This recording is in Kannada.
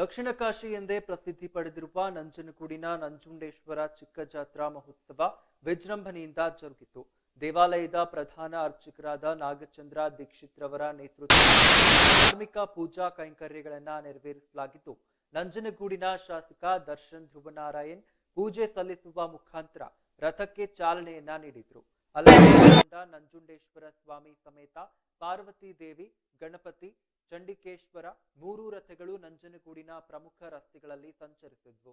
ದಕ್ಷಿಣ ಕಾಶಿ ಎಂದೇ ಪ್ರಸಿದ್ಧಿ ಪಡೆದಿರುವ ನಂಜನಗೂಡಿನ ನಂಜುಂಡೇಶ್ವರ ಚಿಕ್ಕ ಜಾತ್ರಾ ಮಹೋತ್ಸವ ವಿಜೃಂಭಣೆಯಿಂದ ಜರುಗಿತು. ದೇವಾಲಯದ ಪ್ರಧಾನ ಅರ್ಚಕರಾದ ನಾಗಚಂದ್ರ ದೀಕ್ಷಿತ್ರವರ ನೇತೃತ್ವ ಧಾರ್ಮಿಕ ಪೂಜಾ ಕೈಂಕರ್ಯಗಳನ್ನ ನೆರವೇರಿಸಲಾಗಿದ್ದು, ನಂಜನಗೂಡಿನ ಶಾಸಕ ದರ್ಶನ್ ಧ್ರುವನಾರಾಯಣ್ ಪೂಜೆ ಸಲ್ಲಿಸುವ ಮುಖಾಂತರ ರಥಕ್ಕೆ ಚಾಲನೆಯನ್ನ ನೀಡಿದ್ರು. ಅಲ್ಲದೆ ನಂಜುಂಡೇಶ್ವರ ಸ್ವಾಮಿ ಸಮೇತ ಪಾರ್ವತಿ ದೇವಿ ಗಣಪತಿ ಚಂಡಿಕೇಶ್ವರ ಮೂರೂ ರಥಗಳು ನಂಜನಗೂಡಿನ ಪ್ರಮುಖ ರಸ್ತೆಗಳಲ್ಲಿ ಸಂಚರಿಸಿದ್ವು.